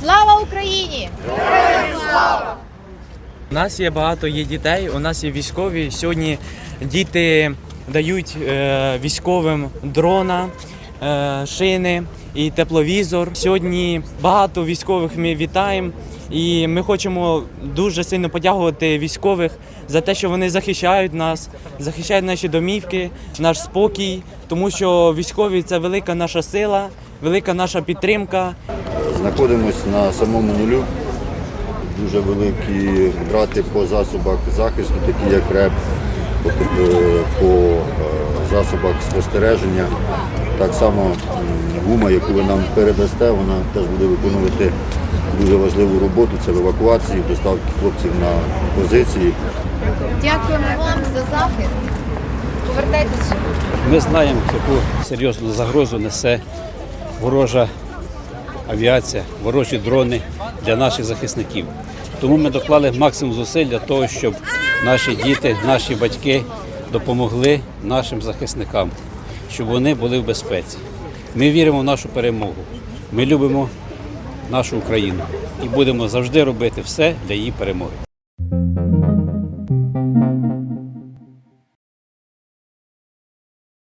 Слава Україні! У нас є багато є дітей, у нас є військові. Сьогодні діти дають е, військовим дрона, шини і тепловізор. Сьогодні багато військових ми вітаємо. І ми хочемо дуже сильно подякувати військових за те, що вони захищають нас, захищають наші домівки, наш спокій, тому що військові це велика наша сила, велика наша підтримка. Знаходимось на самому нулю. Дуже великі втрати по засобах захисту, такі як РЕП, по, е, по е, засобах спостереження. Так само гума, яку ви нам передасте, вона теж буде виконувати дуже важливу роботу. Це в евакуації, доставки хлопців на позиції. Дякуємо вам за захист. Повертайтеся. Ми знаємо, яку серйозну загрозу несе ворожа авіація, ворожі дрони для наших захисників. Тому ми доклали максимум зусиль для того, щоб наші діти, наші батьки допомогли нашим захисникам, щоб вони були в безпеці. Ми віримо в нашу перемогу. Ми любимо нашу Україну і будемо завжди робити все для її перемоги.